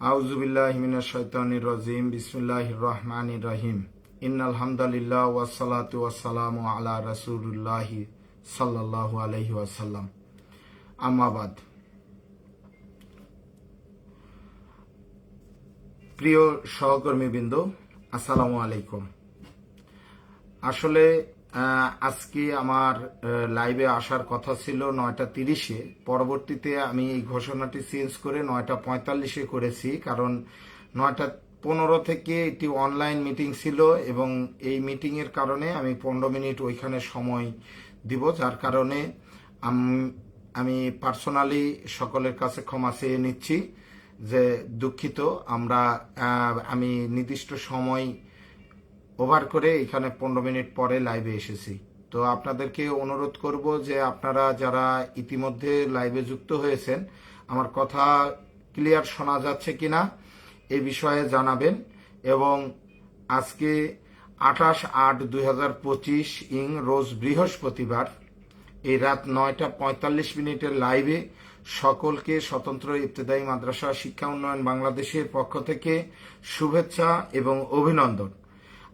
আউজুবিল্লাহ হিমিনা শৈতানির রাজিম বিসমিল্লাহ রহমান রহিম ইন্নাল হামদালিল্লাহ ওয়াসালাতু ওয়াসালামু আলা রাসূলুল্লাহ সাল্লাল্লাহু আলাইহি ওয়াসাল্লাম। আম্মাবাদ প্রিয় সহকর্মীবৃন্দ, আসসালামু আলাইকুম। আসলে আজকে আমার লাইভে আসার কথা ছিল নয়টা তিরিশে। পরবর্তীতে আমি এই ঘোষণাটি চেঞ্জ করে নয়টা পঁয়তাল্লিশে করেছি, কারণ নয়টা পনেরো থেকে একটি অনলাইন মিটিং ছিল এবং এই মিটিং এর কারণে আমি পনেরো মিনিট ওইখানে সময় দিব, যার কারণে আমি পার্সোনালি সকলের কাছে ক্ষমা চেয়ে নিচ্ছি যে দুঃখিত, আমরা আমি নির্দিষ্ট সময় ওভার করে এখানে পনেরো মিনিট পরে লাইভে এসেছি। তো আপনাদেরকে অনুরোধ করব যে আপনারা যারা ইতিমধ্যে লাইভে যুক্ত হয়েছেন, আমার কথা ক্লিয়ার শোনা যাচ্ছে কিনা এ বিষয়ে জানাবেন এবং আজকে আঠাশ আট দুই ইং রোজ বৃহস্পতিবার, এই রাত নয়টা পঁয়তাল্লিশ মিনিটের লাইভে সকলকে স্বতন্ত্র ইবতেদায়ী মাদ্রাসা শিক্ষা উন্নয়ন বাংলাদেশের পক্ষ থেকে শুভেচ্ছা এবং অভিনন্দন।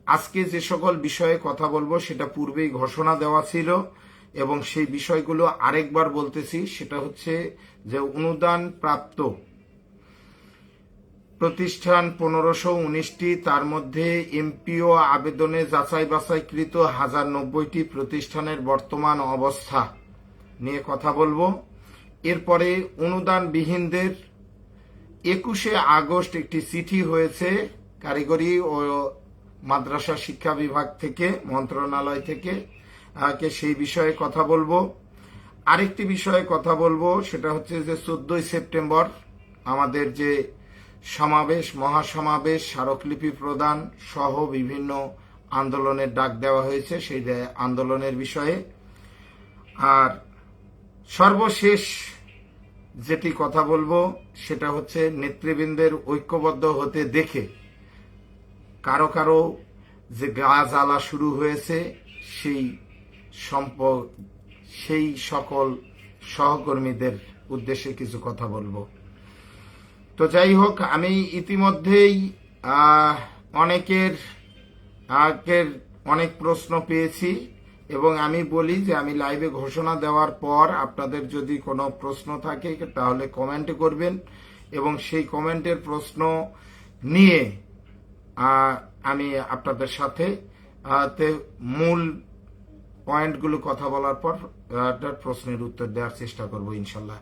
আজকে যে সকল বিষয়ে কথা বলব, সেটা পূর্বেই ঘোষণা দেওয়া ছিল এবং সেই বিষয়গুলো আরেকবার বলতেছি। সেটা হচ্ছে যে অনুদান প্রাপ্ত প্রতিষ্ঠান পনেরোশো উনিশটি, তার মধ্যে এমপিও আবেদনে যাচাই বাছাইকৃত হাজার নব্বইটি প্রতিষ্ঠানের বর্তমান অবস্থা নিয়ে কথা বলব। এরপরে অনুদানবিহীনদের একুশে আগস্ট একটি চিঠি হয়েছে কারিগরি ও মাদ্রাসা শিক্ষা বিভাগ থেকে, মন্ত্রণালয় থেকে, কে সেই বিষয়ে কথা বলব। আরেকটি বিষয়ে কথা বলব, সেটা হচ্ছে যে চোদ্দই সেপ্টেম্বর আমাদের যে সমাবেশ, মহাসমাবেশ, স্মারকলিপি প্রদান সহ বিভিন্ন আন্দোলনের ডাক দেওয়া হয়েছে সেই আন্দোলনের বিষয়ে। আর সর্বশেষ যেটি কথা বলব, সেটা হচ্ছে নেতৃবৃন্দের ঐক্যবদ্ধ হতে দেখে কারও কারও যে গা জ্বালা শুরু হয়েছে, সেই সম্প সেই সকল সহকর্মীদের উদ্দেশ্যে কিছু কথা বলব। তো যাই হোক, আমি ইতিমধ্যেই অনেকের, আগের অনেক প্রশ্ন পেয়েছি এবং আমি বলি যে আমি লাইভে ঘোষণা দেওয়ার পর আপনাদের যদি কোনো প্রশ্ন থাকে, তাহলে কমেন্ট করবেন এবং সেই কমেন্টের প্রশ্ন নিয়ে আমি আপনাদের সাথে মূল পয়েন্টগুলো কথা বলার পর প্রশ্নের উত্তর দেওয়ার চেষ্টা করব ইনশাল্লাহ।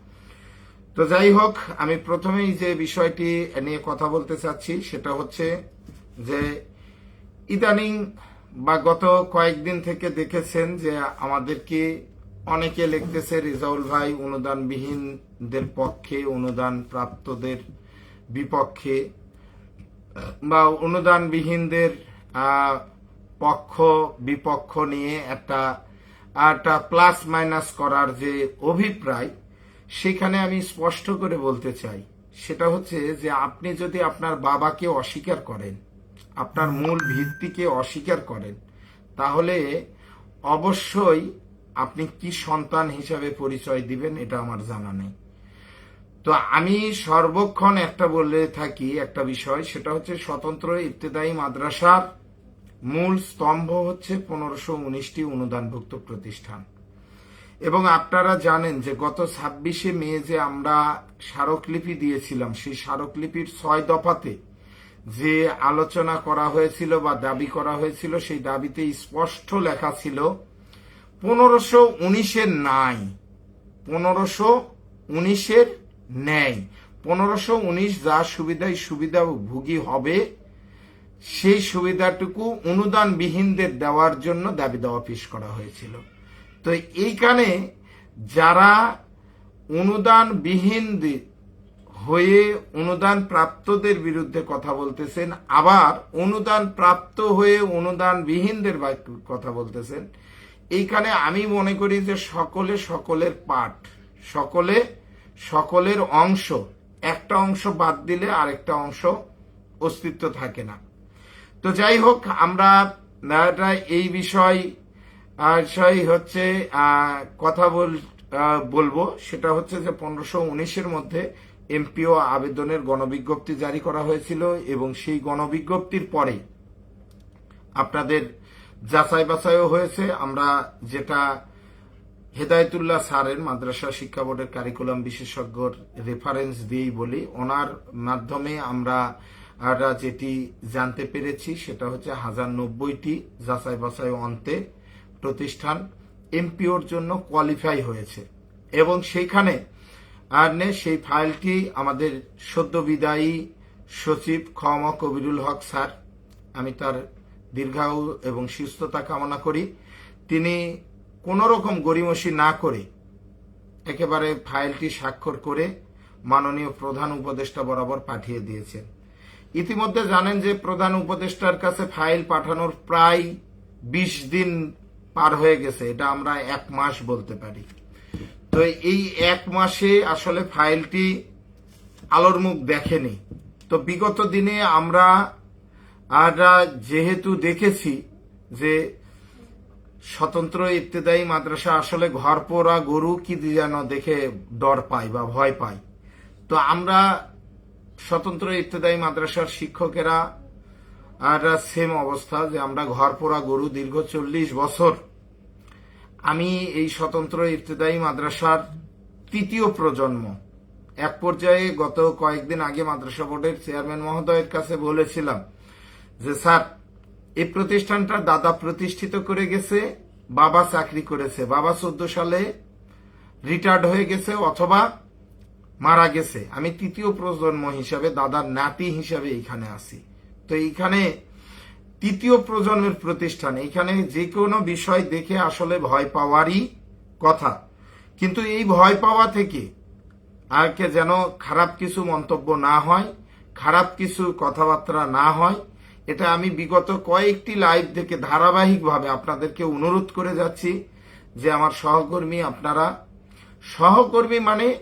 তো যাই হোক, আমি প্রথমেই যে বিষয়টি নিয়ে কথা বলতে চাচ্ছি, সেটা হচ্ছে যে ইদানিং বা গত কয়েকদিন থেকে দেখেছেন যে আমাদেরকে অনেকে লিখতেছে, রেজাউল ভাই অনুদানবিহীনদের পক্ষে অনুদান প্রাপ্তদের বিপক্ষে বা অনুদানবিহীনদের পক্ষ, বিপক্ষ নিয়ে একটা একটা প্লাস মাইনাস করার যে অভিপ্রায়, সেখানে আমি স্পষ্ট করে বলতে চাই। সেটা হচ্ছে যে আপনি যদি আপনার বাবাকে অস্বীকার করেন, আপনার মূল ভিত্তিকে অস্বীকার করেন, তাহলে অবশ্যই আপনি কি সন্তান হিসাবে পরিচয় দিবেন এটা আমার জানা নেই। তো আমি সর্বক্ষণ একটা বলে থাকি একটা বিষয়, সেটা হচ্ছে স্বতন্ত্র ইবতেদায়ী মাদ্রাসার মূল স্তম্ভ হচ্ছে পনেরোশো উনিশটি অনুদানভুক্ত প্রতিষ্ঠান। এবং আপনারা জানেন যে গত ছাব্বিশে মে যে আমরা স্মারকলিপি দিয়েছিলাম, সেই স্মারকলিপির ছয় দফাতে যে আলোচনা করা হয়েছিল বা দাবি করা হয়েছিল, সেই দাবিতে স্পষ্ট লেখা ছিল, পনেরোশো উনিশের নাই, পনেরোশো উনিশের ন্যায় পনেরোশো উনিশ যা সুবিধায় সুবিধাভোগী হবে, সেই সুবিধাটুকু অনুদানবিহীনদের দেওয়ার জন্য দাবি দেওয়া পেশ করা হয়েছিল। তো এইখানে যারা অনুদানবিহীন হয়ে অনুদান প্রাপ্তদের বিরুদ্ধে কথা বলতেছেন, আবার অনুদান প্রাপ্ত হয়ে অনুদানবিহীনদের কথা বলতেছেন, এইখানে আমি মনে করি যে সকলে সকলের পাঠ, সকলে সকলের অংশ, একটা অংশ বাদ দিলে আরেকটা অংশ অস্তিত্ব থাকে না। তো যাই হোক, আমরা এই বিষয় হচ্ছে কথা বল বলব। সেটা হচ্ছে যে পনেরোশো উনিশের মধ্যে এমপিও আবেদনের গণবিজ্ঞপ্তি জারি করা হয়েছিল এবং সেই গণবিজ্ঞপ্তির পরে আপনাদের যাচাই বাছাইও হয়েছে। আমরা যেটা হেদায়তুল্লাহ স্যারের মাদ্রাসা শিক্ষা বোর্ডের কারিকুলাম বিশেষজ্ঞর রেফারেন্স দিয়েই বলি, ওনার মাধ্যমে আমরা যেটি জানতে পেরেছি সেটা হচ্ছে হাজার নব্বইটি যাচাই বাছাই অন্তে প্রতিষ্ঠান এমপিওর জন্য কোয়ালিফাই হয়েছে। এবং সেইখানে আর নে সেই ফাইলটি আমাদের সদ্য বিদায়ী সচিব খম কবিরুল হক স্যার, আমি তার দীর্ঘায়ু এবং সুস্থতা কামনা করি। তিনি কোনো রকম গরিমসি না করে একেবারে ফাইলটি স্বাক্ষর করে মাননীয় প্রধান উপদেষ্টা বরাবর পাঠিয়ে দিয়েছেন। ইতিমধ্যে জানেন যে প্রধান উপদেষ্টার কাছে ফাইল পাঠানোর প্রায় বিশ দিন পার হয়ে গেছে। এটা আমরা এক মাস বলতে পারি। তো এই এক মাসে আসলে ফাইলটি আলোর মুখ দেখেনি। তো বিগত দিনে আমরা আমরা যেহেতু দেখেছি যে স্বতন্ত্র ইবতেদায়ী মাদ্রাসা আসলে ঘর পোড়া গরু কি যেন দেখে ডর পায় বা ভয় পায়। তো আমরা স্বতন্ত্র ইবতেদায়ী মাদ্রাসার শিক্ষকেরা আর সেম অবস্থা যে আমরা ঘর পোড়া গরু দীর্ঘ চল্লিশ বছর আমি এই স্বতন্ত্র ইবতেদায়ী মাদ্রাসার তৃতীয় প্রজন্ম। এক পর্যায়ে গত কয়েকদিন আগে মাদ্রাসা বোর্ডের চেয়ারম্যান মহোদয়ের কাছে বলেছিলাম যে, স্যার এই প্রতিষ্ঠানটা দাদা প্রতিষ্ঠিত করে গেছে, বাবা চাকরি করেছে। বাবা চোদ্দ সালে রিটায়ার্ড হয়ে গেছে অথবা মারা গেছে। আমি তৃতীয় প্রজন্ম হিসাবে দাদার নাতি হিসাবে এখানে আছি। তো এইখানে তৃতীয় প্রজন্মের প্রতিষ্ঠান এখানে যে কোনো বিষয় দেখে আসলে ভয় পাওয়ারই কথা। কিন্তু এই ভয় পাওয়া থেকে আরকে যেন খারাপ কিছু মন্তব্য না হয়, খারাপ কিছু কথাবার্তা না হয় এটা আমি বিগত কয়েকটি লাইভ থেকে ধারাবাহিকভাবে আপনাদেরকে অনুরোধ করে যাচ্ছি যে আমার সহকর্মী আপনারা, সহকর্মী মানে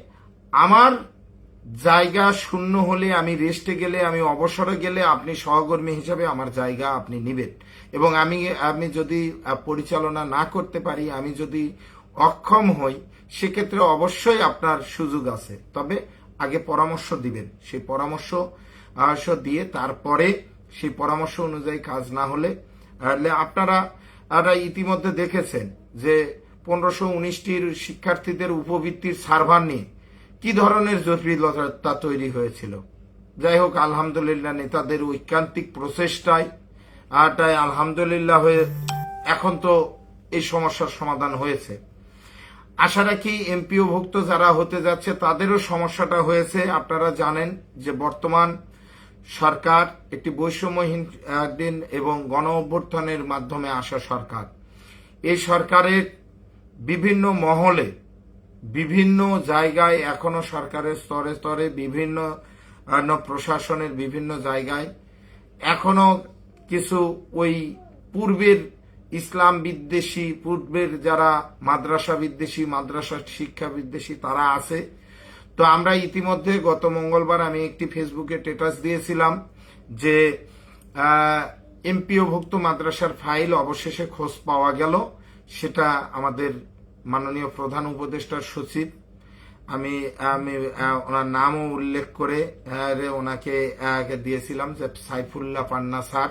আমার জায়গা শূন্য হলে আমি রেস্টে গেলে, আমি অবসরে গেলে আপনি সহকর্মী হিসাবে আমার জায়গা আপনি নিবেন। এবং আমি আমি যদি পরিচালনা না করতে পারি, আমি যদি অক্ষম হই, সেক্ষেত্রে অবশ্যই আপনার সুযোগ আছে। তবে আগে পরামর্শ দিবেন। সেই পরামর্শ দিয়ে তারপরে সেই পরামর্শ অনুযায়ী কাজ না হলে আপনারা ইতিমধ্যে দেখেছেন যে পনেরোশো উনিশটির শিক্ষার্থীদের উপবৃত্তির সার্ভার নিয়ে কি ধরনের জটিলতা তৈরি হয়েছিল। যাই হোক, আলহামদুলিল্লাহ নেতাদের ঐকান্তিক প্রচেষ্টায়, আর তাই আলহামদুলিল্লাহ হয়ে এখন তো এই সমস্যার সমাধান হয়েছে। আশা রাখি এমপিও ভুক্ত যারা হতে যাচ্ছে, তাদেরও সমস্যাটা হয়েছে। আপনারা জানেন যে বর্তমান সরকার, একটি বৈষম্যহীন দিন এবং গণ অভ্যর্থনের মাধ্যমে আসা সরকার। এই সরকারের বিভিন্ন মহলে, বিভিন্ন জায়গায় এখনও সরকারের স্তরে স্তরে বিভিন্ন প্রশাসনের বিভিন্ন জায়গায় এখনও কিছু ওই পূর্বের ইসলাম বিদ্বেষী, পূর্বের যারা মাদ্রাসা বিদ্বেষী, মাদ্রাসা শিক্ষা বিদ্বেষী তারা আছে। তো আমরা ইতিমধ্যে গত মঙ্গলবার আমি একটি ফেসবুকে স্টেটাস দিয়েছিলাম যে এমপিও ভুক্ত মাদ্রাসার ফাইল অবশেষে খোঁজ পাওয়া গেল। সেটা আমাদের মাননীয় প্রধান উপদেষ্টার সচিব। আমি আমি ওনার নামও উল্লেখ করে ওনাকে দিয়েছিলাম যে সাইফুল্লাহ পান্না স্যার।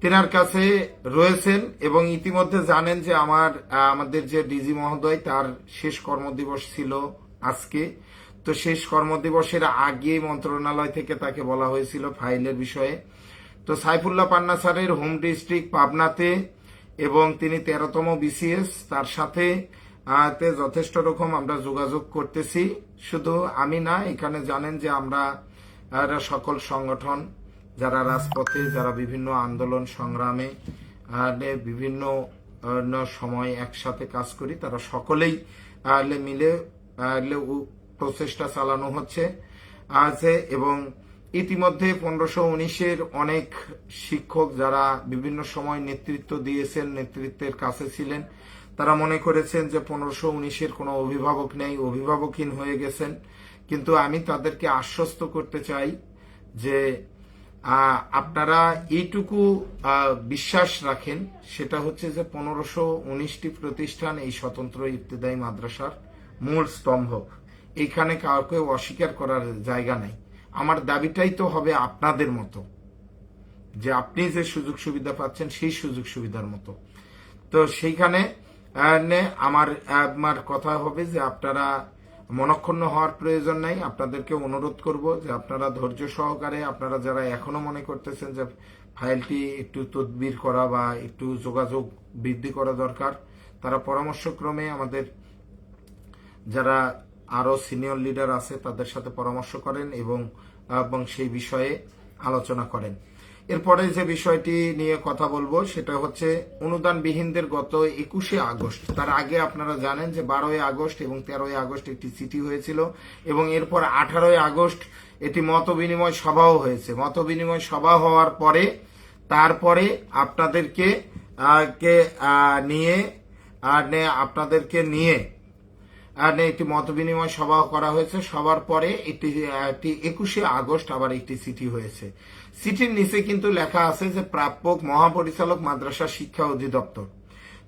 তেনার কাছে রয়েছেন এবং ইতিমধ্যে জানেন যে আমার আমাদের যে ডিজি মহোদয়, তার শেষ কর্মদিবস ছিল আজকে। তো শেষ কর্মদিবসের আগে মন্ত্রণালয় থেকে তাকে বলা হয়েছিল ফাইলের বিষয়ে। তো সাইফুল্লাহ পান্না স্যারের হোম ডিস্ট্রিক্ট পাবনাতে এবং তিনি তেরোতম বিসিএস, তার সাথে তে যথেষ্ট রকম আমরা যোগাযোগ করতেছি। শুধু আমি না, এখানে জানেন যে আমরা সকল সংগঠন, যারা রাজপথে, যারা বিভিন্ন আন্দোলন সংগ্রামে বিভিন্ন সময় একসাথে কাজ করি, তারা সকলেই মিলে প্রচেষ্টা চালানো হচ্ছে আছে এবং ইতিমধ্যে পনেরোশো উনিশের অনেক শিক্ষক যারা বিভিন্ন সময় নেতৃত্ব দিয়েছেন, নেতৃত্বের কাছে ছিলেন, তারা মনে করেছেন যে পনেরোশো উনিশের কোনো অভিভাবক নেই, অভিভাবকহীন হয়ে গেছেন। কিন্তু আমি তাদেরকে আশ্বস্ত করতে চাই যে আপনারা এইটুকু বিশ্বাস রাখেন, সেটা হচ্ছে যে পনেরোশো উনিশটি প্রতিষ্ঠান এই স্বতন্ত্র ইবতেদায়ী মাদ্রাসার মূল স্তম্ভ। এখানে কাউকে অস্বীকার করার জায়গা নাই। আমার দাবিটাই তো হবে আপনাদের মতো। যে আপনি যে সুযোগ সুবিধা পাচ্ছেন, সেই সুযোগ সুবিধার মতো। তো সেইখানে আমার আমার কথা হবে যে আপনারা মনক্ষুণ্ণ হওয়ার প্রয়োজন নাই। আপনাদেরকে অনুরোধ করব যে আপনারা ধৈর্য সহকারে, আপনারা যারা এখনও মনে করতেছেন যে ফাইলটি একটু তদবির করা বা একটু যোগাযোগ বৃদ্ধি করা দরকার, তারা পরামর্শক্রমে আমাদের যারা আরও সিনিয়র লিডার আছে তাদের সাথে পরামর্শ করেন এবং এবং সেই বিষয়ে আলোচনা করেন। এরপরে যে বিষয়টি নিয়ে কথা বলব সেটা হচ্ছে অনুদানবিহীনদের গত একুশে আগস্ট, তার আগে আপনারা জানেন যে বারোই আগস্ট এবং তেরোই আগস্ট একটি চিঠি হয়েছিল এবং এরপর আঠারোই আগস্ট এটি মত বিনিময় সভাও হয়েছে। মত বিনিময় সভা হওয়ার পরে, তারপরে আপনাদেরকে নিয়ে আপনাদেরকে নিয়ে একটি মত বিনিময় সভা করা হয়েছে। সবার পরে একটি একুশে আগস্ট আবার একটি চিঠি হয়েছে। চিঠির নিচে কিন্তু লেখা আছে যে প্রাপক, মহাপরিচালক মাদ্রাসা শিক্ষা অধিদপ্তর।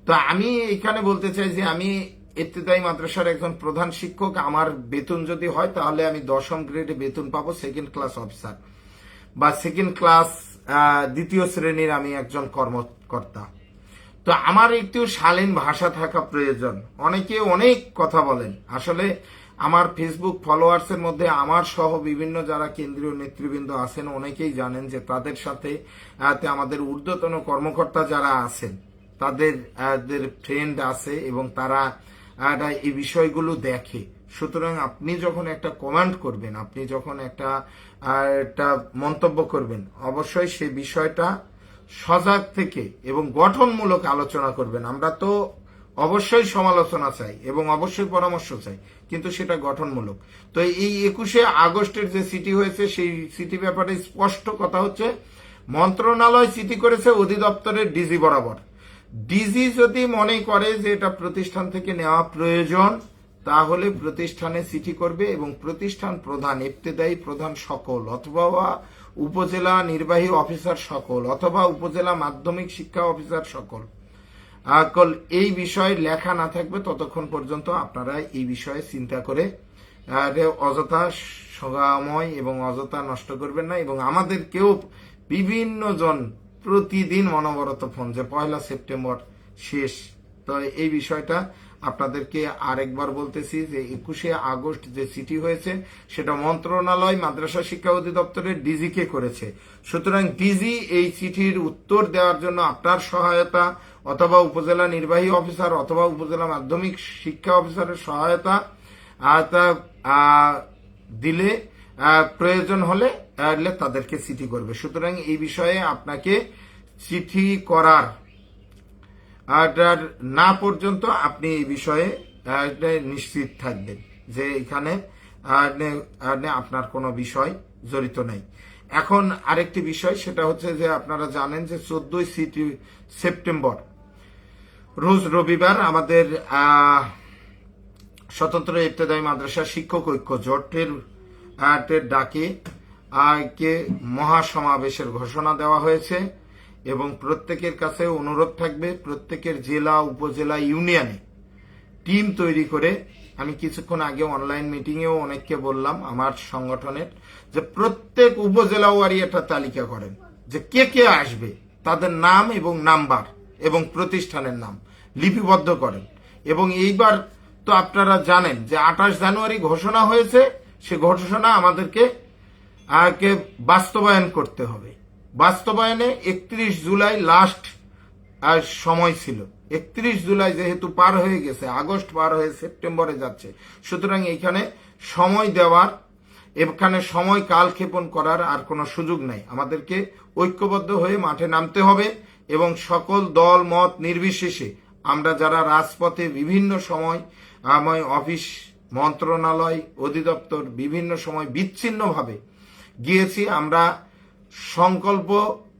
তো আমি এখানে বলতে চাই যে আমি ইত্তেদায়ী মাদ্রাসার একজন প্রধান শিক্ষক, আমার বেতন যদি হয় তাহলে আমি দশম গ্রেডে বেতন পাবো সেকেন্ড ক্লাস অফিসার বা সেকেন্ড ক্লাস দ্বিতীয় শ্রেণির আমি একজন কর্মকর্তা। তো আমার একটু শালীন ভাষা থাকা প্রয়োজন। অনেকে অনেক কথা বলেন। আসলে আমার ফেসবুক ফলোয়ার্সের মধ্যে আমার সহ বিভিন্ন যারা কেন্দ্রীয় নেতৃবৃন্দ আছেন, অনেকেই জানেন যে তাদের সাথে আমাদের ঊর্ধ্বতন কর্মকর্তা যারা আছেন, তাদের ফ্রেন্ড আছে এবং তারা এই বিষয়গুলো দেখে। সুতরাং আপনি যখন একটা কমান্ড করবেন, আপনি যখন একটা একটা মন্তব্য করবেন, অবশ্যই সে বিষয়টা সজাগ থেকে এবং গঠনমূলক আলোচনা করবেন। আমরা তো অবশ্যই সমালোচনা চাই এবং অবশ্যই পরামর্শ চাই, কিন্তু সেটা গঠনমূলক। তো এই একুশে আগস্টের যে সিটি হয়েছে, সেই সিটি ব্যাপারে স্পষ্ট কথা হচ্ছে, মন্ত্রণালয় চিঠি করেছে অধিদপ্তরের ডিজি বরাবর। ডিজি যদি মনে করে যে এটা প্রতিষ্ঠান থেকে নেওয়া প্রয়োজন, তাহলে প্রতিষ্ঠানে চিঠি করবে এবং প্রতিষ্ঠান প্রধান, ইবতেদায়ী প্রধান সকল, অথবা উপজেলা নির্বাহী অফিসার সকল অথবা উপজেলা মাধ্যমিক শিক্ষা অফিসার সকল। আকল এই বিষয়ে লেখা না থাকবে, ততক্ষণ পর্যন্ত আপনারা এই বিষয়ে চিন্তা করে অযথা সময় এবং অযথা নষ্ট করবেন না এবং আমাদেরকেও বিভিন্ন জন প্রতিদিন অনবরত ফোন, যে পয়লা সেপ্টেম্বর শেষ। তো এই বিষয়টা আপনাদেরকে আরেকবার বলতেছি যে একুশে আগস্ট যে চিঠি হয়েছে, সেটা মন্ত্রণালয়, মাদ্রাসা শিক্ষা অধিদপ্তরের ডিজি কে করেছে। সুতরাং ডিজি এই চিঠির উত্তর দেওয়ার জন্য আপনার সহায়তা, অথবা উপজেলা নির্বাহী অফিসার অথবা উপজেলা মাধ্যমিক শিক্ষা অফিসারের সহায়তা দিলে প্রয়োজন হলে তাদেরকে চিঠি করবে। সুতরাং এই বিষয়ে আপনাকে চিঠি করার আর না পর্যন্ত আপনি এই বিষয়ে নিশ্চিত থাকবেন যে এখানে আপনার কোনো বিষয় জড়িত নেই। এখন আরেকটি বিষয়, সেটা হচ্ছে যে আপনারা জানেন যে চোদ্দই সেপ্টেম্বর, রোজ রবিবার আমাদের স্বতন্ত্র ইবতেদায়ী মাদ্রাসা শিক্ষক ঐক্য জোটের ডাকে কে মহাসমাবেশের ঘোষণা দেওয়া হয়েছে। এবং প্রত্যেকের কাছে অনুরোধ থাকবে, প্রত্যেকের জেলা, উপজেলা, ইউনিয়নে টিম তৈরি করে, আমি কিছুক্ষণ আগে অনলাইন মিটিংয়েও অনেককে বললাম, আমার সংগঠনের, যে প্রত্যেক উপজেলা ওয়ারি একটা তালিকা করেন, যে কে কে আসবে, তাদের নাম এবং নাম্বার এবং প্রতিষ্ঠানের নাম লিপিবদ্ধ করেন। এবং এইবার তো আপনারা জানেন যে আঠাশ জানুয়ারি ঘোষণা হয়েছে, সে ঘোষণা আমাদেরকে বাস্তবায়ন করতে হবে। বাস্তবায়নে একত্রিশ জুলাই লাস্ট আর সময় ছিল। একত্রিশ জুলাই যেহেতু পার হয়ে গেছে, আগস্ট পার হয়ে সেপ্টেম্বরে যাচ্ছে। সুতরাং এখানে সময় দেওয়ার, এখানে সময় কালক্ষেপণ করার আর কোনো সুযোগ নাই। আমাদেরকে ঐক্যবদ্ধ হয়ে মাঠে নামতে হবে এবং সকল দল, মত নির্বিশেষে আমরা যারা রাজপথে বিভিন্ন সময় আমার অফিস, মন্ত্রণালয়, অধিদপ্তর বিভিন্ন সময় বিচ্ছিন্নভাবে গিয়েছি, আমরা সংকল্প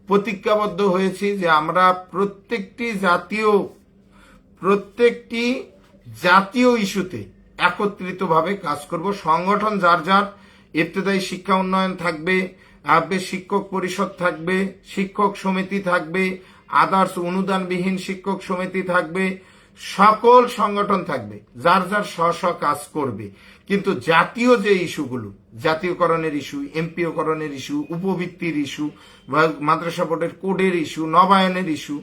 প্রতিজ্ঞাবদ্ধ হয়েছি যে আমরা প্রত্যেকটি জাতীয় প্রত্যেকটি জাতীয় ইস্যুতে একত্রিতভাবে কাজ করব। সংগঠন যার যার, ইবতেদায়ী শিক্ষা উন্নয়ন থাকবে শিক্ষক পরিষদ থাকবে, শিক্ষক সমিতি থাকবে, আদার্স অনুদানবিহীন শিক্ষক সমিতি থাকবে, সকল সংগঠন থাকবে, যার যার স্ব স্ব কাজ করবে। কিন্তু জাতীয় যে ইস্যুগুলো, জাতীয়করণের ইস্যু, এমপিওকরণের ইস্যু, উপবৃত্তির ইস্যু মাদ্রাসা বোর্ডের কোডের ইস্যু, নবায়নের ইস্যু,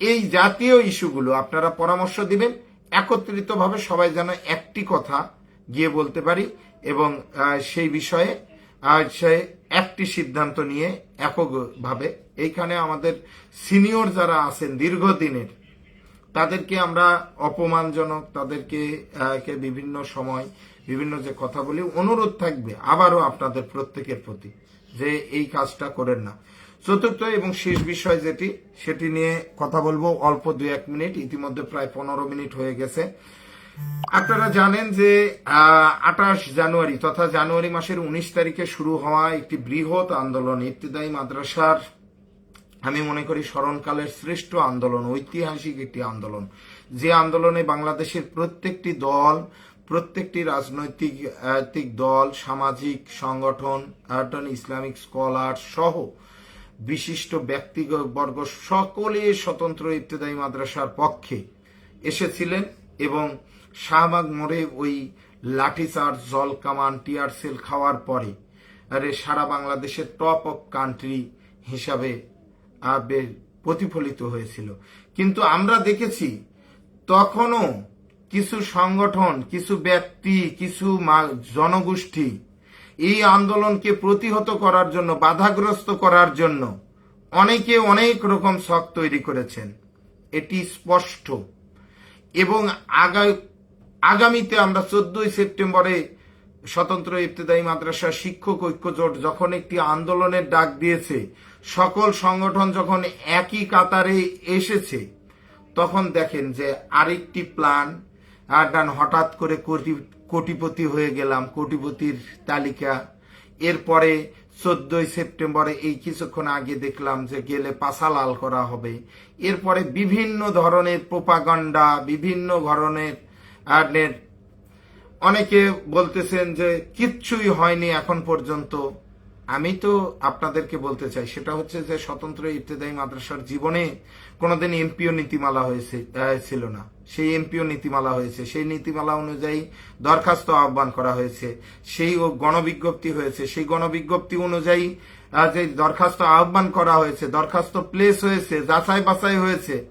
এই জাতীয় ইস্যুগুলো আপনারা পরামর্শ দিবেন। একত্রিতভাবে সবাই যেন একটি কথা গিয়ে বলতে পারি এবং সেই বিষয়ে সে একটি সিদ্ধান্ত নিয়ে এককভাবে। এইখানে আমাদের সিনিয়র যারা আছেন দীর্ঘদিনের, তাদেরকে আমরা অপমানজনক, তাদেরকে বিভিন্ন সময় বিভিন্ন যে কথা বলি অনুরোধ থাকবে আবারও আপনাদের প্রত্যেকের প্রতি যে এই কাজটা করেন না। চতুর্থ এবং শেষ বিষয় যেটি, সেটি নিয়ে কথা বলব অল্প দু এক মিনিট, ইতিমধ্যে প্রায় পনেরো মিনিট হয়ে গেছে। আপনারা জানেন যে আঠাশ জানুয়ারি তথা জানুয়ারি মাসের উনিশ তারিখে শুরু হওয়া একটি বৃহৎ আন্দোলন, ইবতিদায়ী মাদ্রাসার, আমি মনে করি স্মরণকালের শ্রেষ্ঠ আন্দোলন, ঐতিহাসিক একটি আন্দোলন। যে আন্দোলনে বাংলাদেশের প্রত্যেকটি দল প্রত্যেকটি রাজনৈতিক দল, সামাজিক সংগঠন ইসলামিক স্কলার সহ বিশিষ্ট ব্যক্তিবর্গ সকলে স্বতন্ত্র ইবতেদায়ী মাদ্রাসার পক্ষে এসেছিলেন এবং শাহবাগ মোড়ে ওই লাঠিচার্জ, জল কামান, টিয়ার সেল খাওয়ার পরে আরে সারা বাংলাদেশের টপ অফ কান্ট্রি হিসাবে প্রতিফলিত হয়েছিল। কিন্তু আমরা দেখেছি তখনও কিছু সংগঠন, কিছু ব্যক্তি, কিছু জনগোষ্ঠী এই আন্দোলনকে প্রতিহত করার জন্য, বাধাগ্রস্ত করার জন্য অনেকে অনেক রকম শখ তৈরি করেছেন। এটি স্পষ্ট। এবং আগা- আগামীতে আমরা চোদ্দই সেপ্টেম্বরে স্বতন্ত্র ইবতেদায়ী মাদ্রাসা শিক্ষক ঐক্য জোট যখন একটি আন্দোলনের ডাক দিয়েছে, সকল সংগঠন যখন একই কাতারে এসেছে, তখন দেখেন যে আরেকটি প্ল্যান আর ডান হঠাৎ করে কোটি- কোটিপতি হয়ে গেলাম। কোটিপতির তালিকা। এরপরে চোদ্দই সেপ্টেম্বরে এই কিছুক্ষণ আগে দেখলাম যে গেলে পাশা লাল করা হবে। এরপরে বিভিন্ন ধরনের প্রোপাগান্ডা, বিভিন্ন ধরনের অনেকে বলতেছেন যে কিচ্ছুই হয়নি এখন পর্যন্ত। আমি তো আপনাদেরকে বলতে চাই, সেটা হচ্ছে যে স্বতন্ত্র ইবতেদায়ী মাদ্রাসার জীবনে কোনোদিন এমপিও নীতিমালা হয়েছে ছিল না। সেই এমপিও নীতিমালা হয়েছে। সেই নীতিমালা অনুযায়ী দরখাস্ত আহ্বান করা হয়েছে। সেই ও গণবিজ্ঞপ্তি হয়েছে। সেই গণবিজ্ঞপ্তি অনুযায়ী যে দরখাস্ত আহ্বান করা হয়েছে, দরখাস্ত প্লেস হয়েছে যাচাই বাছাই হয়েছে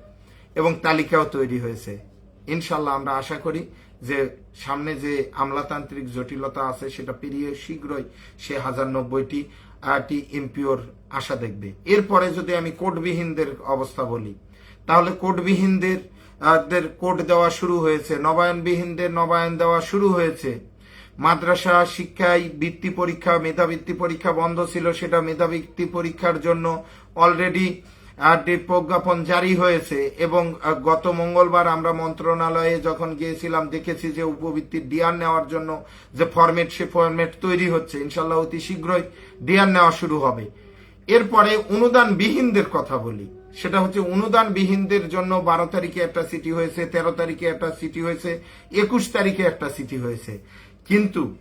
এবং তালিকাও তৈরি হয়েছে। ইনশাল্লাহ আমরা আশা করি যে সামনে যে আমলাতান্ত্রিক জটিলতা আছে, সেটা পেরিয়ে শীঘ্রই সে হাজার নব্বইটি টি এমপিওর আশা দেখবে। এরপরে যদি আমি কোটবিহীনদের অবস্থা বলি, তাহলে কোটবিহীনদের কোড দেওয়া শুরু হয়েছে, নবায়নবিহীনদের নবায়ন দেওয়া শুরু হয়েছে। মাদ্রাসা, শিক্ষায় বৃত্তি পরীক্ষা, মেধাবৃত্তি পরীক্ষা বন্ধ ছিল, সেটা মেধাবৃত্তি পরীক্ষার জন্য অলরেডি প্রজ্ঞাপন জারি হয়েছে এবং গত মঙ্গলবার আমরা মন্ত্রণালয়ে যখন গিয়েছিলাম, দেখেছি যে উপবৃত্তির ডিআর নেওয়ার জন্য যে ফরম্যাট সে ফরম্যাট তৈরি হচ্ছে। ইনশাল্লাহ অতি শীঘ্রই ডিআর নেওয়া শুরু হবে। এরপরে অনুদান বিহীনদের কথা বলি। সেটা হচ্ছে অনুদান বিহীনদের জন্য বারো তারিখে একটা সিটি হয়েছে, তেরো তারিখে একটা সিটি হয়েছে, একুশ তারিখে একটা সিটি হয়েছে। কিন্তু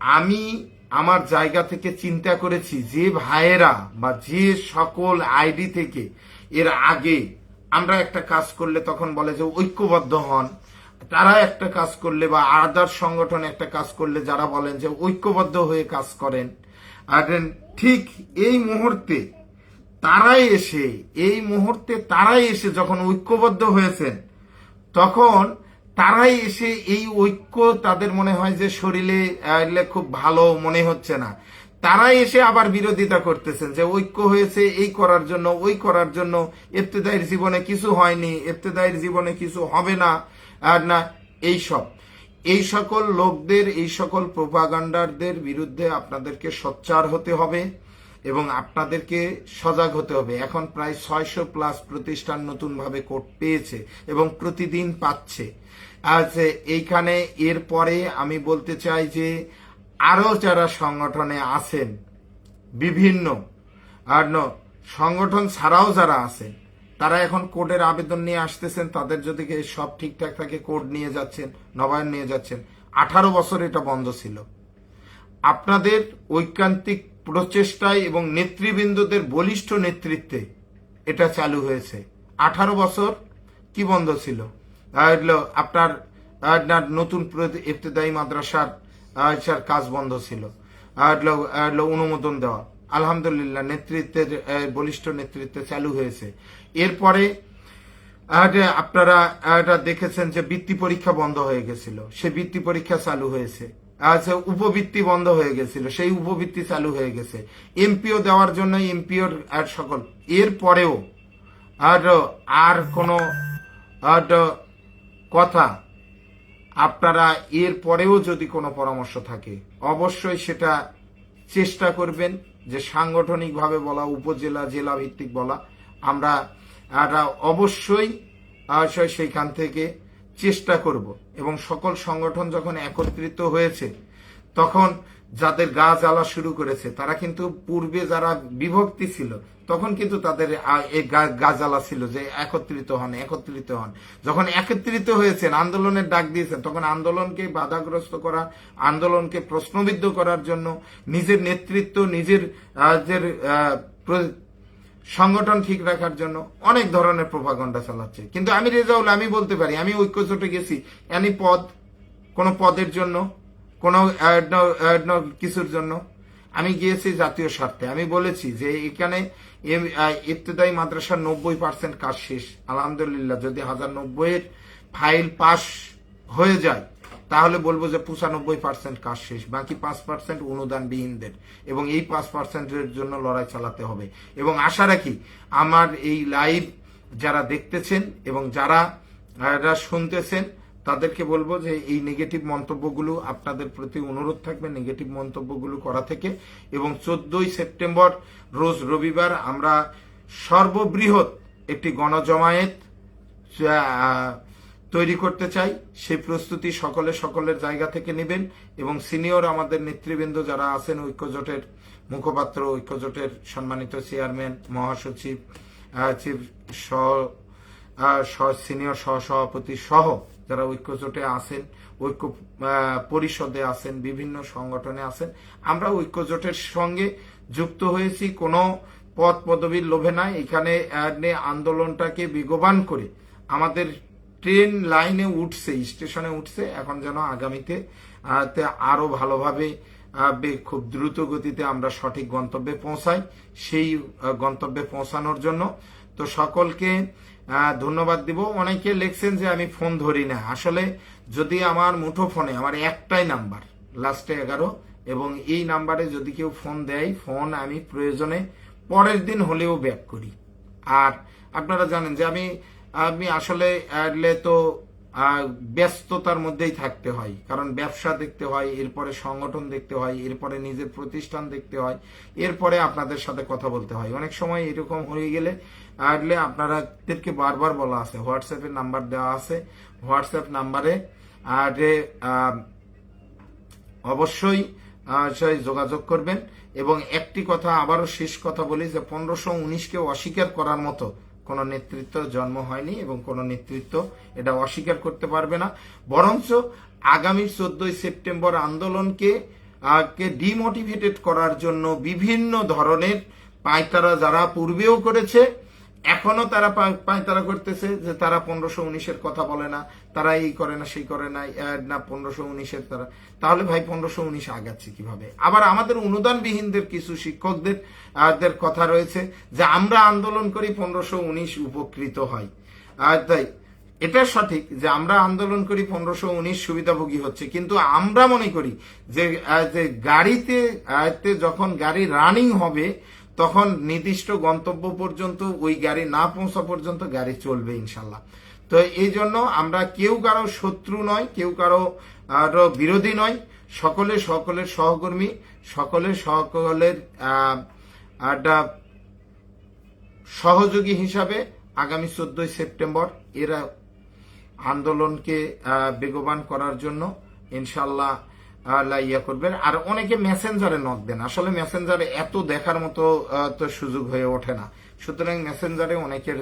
আমি আমার জায়গা থেকে চিন্তা করেছি যে ভাইয়েরা বা যে সকল আইডি থেকে এর আগে আমরা একটা কাজ করলে তখন বলে যে ঐক্যবদ্ধ হন। তারা একটা কাজ করলে বা আদার সংগঠন একটা কাজ করলে যারা বলেন যে ঐক্যবদ্ধ হয়ে কাজ করেন, আর ঠিক এই মুহূর্তে তারাই এসে, এই মুহূর্তে তারাই এসে যখন ঐক্যবদ্ধ হয়েছেন, তখন তারাই এসে এই ঐক্য তাদের মনে হয় যে শরীরে খুব ভালো মনে হচ্ছে না। তারাই এসে আবার বিরোধিতা করতেছেন যে ঐক্য হয়েছে, এই করার জন্য, ওই করার জন্য। ইবতেদায়ের জীবনে কিছু হয়নি ইবতেদায়ের জীবনে কিছু হবে না, আর না, এই সব। এই সকল লোকদের, এই সকল প্রোপাগান্ডারদের বিরুদ্ধে আপনাদেরকে সোচ্চার হতে হবে। এবং আপনাদেরকে সজাগ হতে হবে। এখন প্রায় ছয়শো প্লাস প্রতিষ্ঠান নতুনভাবে কোর্ট পেয়েছে এবং প্রতিদিন পাচ্ছে। আজ এইখানে এরপরে আমি বলতে চাই যে আরও যারা সংগঠনে আছেন, বিভিন্ন, আর ন, সংগঠন ছাড়াও যারা আছেন, তারা এখন কোর্টের আবেদন নিয়ে আসতেছেন। তাদের যদি সব ঠিকঠাক থাকে কোর্ট নিয়ে যাচ্ছেন, নবায়ন নিয়ে যাচ্ছেন, আঠারো বছর এটা বন্ধ ছিল। আপনাদের ঐকান্তিক প্রচেষ্টায় এবং নেতৃবৃন্দদের বলিষ্ঠ নেতৃত্বে এটা চালু হয়েছে। আঠারো বছর কি বন্ধ ছিল? আপনার আপনার নতুন ইবতেদায়ী মাদ্রাসার সার কাজ বন্ধ ছিল। অনুমোদন দেওয়া। আলহামদুলিল্লাহ, নেতৃত্বের বলিষ্ঠ নেতৃত্বে চালু হয়েছে। এরপরে আপনারা দেখেছেন যে বৃত্তি পরীক্ষা বন্ধ হয়ে গেছিল। সে বৃত্তি পরীক্ষা চালু হয়েছে। আচ্ছা উপবৃত্তি বন্ধ হয়ে গেছিল, সেই উপবৃত্তি চালু হয়ে গেছে। এমপিও দেওয়ার জন্য এমপিওর আর সকল। এর পরেও আর আর কোনো, আর কথা আপনারা এর পরেও যদি কোনো পরামর্শ থাকে, অবশ্যই সেটা চেষ্টা করবেন যে সাংগঠনিকভাবে বলা, উপজেলা জেলা ভিত্তিক বলা। আমরা অবশ্যই সেইখান থেকে চেষ্টা করব। এবং সকল সংগঠন যখন একত্রিত হয়েছে তখন যাদের গা জ্বালা শুরু করেছে তারা কিন্তু পূর্বে যারা বিভক্তি ছিল তখন কিন্তু তাদের গা- জ্বালা ছিল যে একত্রিত হন একত্রিত হন। যখন একত্রিত হয়েছেন আন্দোলনের ডাক দিয়েছেন তখন আন্দোলনকে বাধাগ্রস্ত করা আন্দোলনকে প্রশ্নবিদ্ধ করার জন্য নিজের নেতৃত্ব নিজের যে, সংগঠন ঠিক রাখার জন্য অনেক ধরনের প্রভাগণ্ডা চালাচ্ছে। কিন্তু আমি রেজাউল, আমি বলতে পারি, আমি ঐক্যজোটে গেছি। এনি পদ, কোনো পদের জন্য, কোনো কিছুর জন্য। আমি গিয়েছি জাতীয় স্বার্থে। আমি বলেছি যে এখানে ইবতেদায়ী মাদ্রাসার নব্বই পার্সেন্ট কাজ শেষ। আলহামদুলিল্লাহ, যদি হাজার নব্বইয়ের ফাইল পাস হয়ে যায় তাহলে বলব যে পঁচানব্বই পার্সেন্ট কাজ শেষ, বাকি পাঁচ পার্সেন্ট অনুদানবিহীনদের এবং এই পাঁচ পার্সেন্টের জন্য লড়াই চালাতে হবে। এবং আশা রাখি আমার এই লাইভ যারা দেখতেছেন এবং যারা শুনতেছেন, তাদেরকে বলব যে এই নেগেটিভ মন্তব্যগুলো আপনাদের প্রতি অনুরোধ থাকবে নেগেটিভ মন্তব্যগুলো করা থেকে। এবং চোদ্দই সেপ্টেম্বর, রোজ রবিবার আমরা সর্ববৃহৎ একটি গণজমায়েত তৈরি করতে চাই, সেই প্রস্তুতি সকলে সকলের জায়গা থেকে নেবেন এবং সিনিয়র আমাদের নেতৃবৃন্দ যারা আছেন ঐক্যজোটের মুখপাত্র, ঐক্যজোটের সম্মানিত চেয়ারম্যান, মহাসচিব চিফ সহ সিনিয়র সহ যারা ঐক্যজোটে আছেন, ঐক্য পরিষদে আছেন, বিভিন্ন সংগঠনে আছেন, আমরা ঐক্যজোটের সঙ্গে যুক্ত হয়েছি। কোনো পদ পদবীর লোভে নাই। এখানে আন্দোলনটাকে বেগবান করে আমাদের ট্রেন লাইনে উঠছে স্টেশনে উঠছে এখন যেন আগামীতে আহ, তে আরও ভালোভাবে খুব দ্রুত গতিতে আমরা সঠিক গন্তব্যে পৌঁছাই সেই গন্তব্যে পৌঁছানোর জন্য। তো সকলকে ধন্যবাদ দিব। অনেকে লিখছেন যে আমি ফোন ধরি না। আসলে যদি আমার মুঠো ফোনে আমার একটাই নাম্বার লাস্টে এগারো এবং এই নাম্বারে যদি কেউ ফোন দেয় ফোন আমি প্রয়োজনে পরের দিন হলেও ব্যাক করি। আর আপনারা জানেন যে আমি আমি আসলে আহ, তো ব্যস্ততার মধ্যেই থাকতে হয়। কারণ ব্যবসা দেখতে হয় এরপরে সংগঠন দেখতে হয় এরপরে নিজের প্রতিষ্ঠান দেখতে হয় এরপরে আপনাদের সাথে কথা বলতে হয়। অনেক সময় এরকম হয়ে গেলে আসলে আপনারাদেরকে বারবার বলা আছে। হোয়াটসঅ্যাপের নাম্বার দেওয়া আছে। হোয়াটসঅ্যাপ নাম্বারে আর অবশ্যই যোগাযোগ করবেন। এবং একটি কথা আবারও শেষ কথা বলি যে পনেরোশো উনিশকে অস্বীকার করার মতো কোন নেতৃত্ব জন্ম হয়নি এবং কোন নেতৃত্ব এটা অস্বীকার করতে পারবে না। বরঞ্চ আগামী চোদ্দই সেপ্টেম্বর আন্দোলনকে ডিমোটিভেটেড করার জন্য বিভিন্ন ধরনের পায়তারা যারা পূর্বেও করেছে এখনও তারা পায়তারা করতেছে যে তারা পনেরোশো উনিশের কথা বলে না, তারা এই করে না, সেই করে না না, পনেরোশো উনিশের তারা। তাহলে ভাই পনেরোশো উনিশ আগাচ্ছে কীভাবে? আবার আমাদের অনুদানবিহীনদের কিছু শিক্ষকদের কথা রয়েছে যে আমরা আন্দোলন করি পনেরোশো উনিশ উপকৃত হয়। আর তাই, এটা সঠিক যে আমরা আন্দোলন করি পনেরোশো উনিশ সুবিধাভোগী হচ্ছে। কিন্তু আমরা মনে করি যে গাড়িতে যখন গাড়ি রানিং হবে তখন নির্দিষ্ট গন্তব্য পর্যন্ত ওই গাড়ি না পৌঁছা পর্যন্ত গাড়ি চলবে ইনশাল্লাহ তো এই জন্য আমরা কেউ কারও শত্রু নয়, কেউ কারও বিরোধী নয়। সকলে সকলের সহকর্মী, সকলে সকলের একটা সহযোগী হিসাবে আগামী চোদ্দই সেপ্টেম্বর এরা আন্দোলনকে বেগবান করার জন্য ইনশাল্লাহ ইয়া করবেন। আর অনেকে মেসেঞ্জারে নক দেন। আসলে মেসেঞ্জারে এত দেখার মতো তো সুযোগ হয়ে ওঠে না। সুতরাং মেসেঞ্জারে অনেকের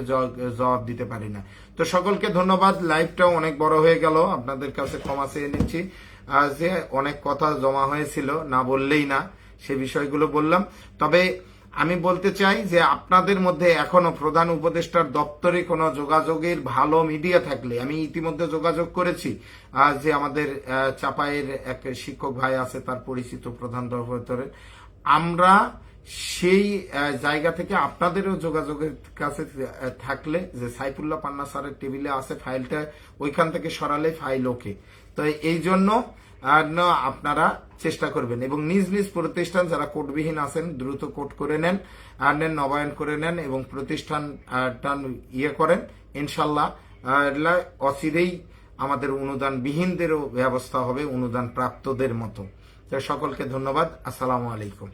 জবাব দিতে পারি না। তো সকলকে ধন্যবাদ। লাইভটাও অনেক বড় হয়ে গেল। আপনাদের কাছে ক্ষমা চেয়ে নিচ্ছি। যে অনেক কথা জমা হয়েছিল, না বললেই না, সে বিষয়গুলো বললাম। তবে আমি বলতে চাই যে আপনাদের মধ্যে এখনও প্রধান উপদেষ্টার দপ্তরে কোনো যোগাযোগের ভালো মিডিয়া থাকলে, আমি ইতিমধ্যে যোগাযোগ করেছি যে আমাদের চাপায়ের এক শিক্ষক ভাই আছে, তার পরিচিত প্রধান দপ্তরের। আমরা সেই জায়গা থেকে আপনাদেরও যোগাযোগের কাছে থাকলে, যে সাইফুল্লাহ পান্না স্যারের টেবিলে আছে ফাইলটা, ওইখান থেকে সরালে ফাইল ওকে। তো এই জন্য না, আপনারা চেষ্টা করবেন। এবং নিজ নিজ প্রতিষ্ঠান যারা কোটবিহীন আছেন, দ্রুত কোট করে নেন, আর নেন, নবায়ন করে নেন, এবং প্রতিষ্ঠান টান ইয়ে করেন। ইনশাল্লাহ অচিরেই আমাদের অনুদান বিহীনদেরও ব্যবস্থা হবে অনুদান প্রাপ্তদের মতো সকলকে ধন্যবাদ। আসসালামু আলাইকুম।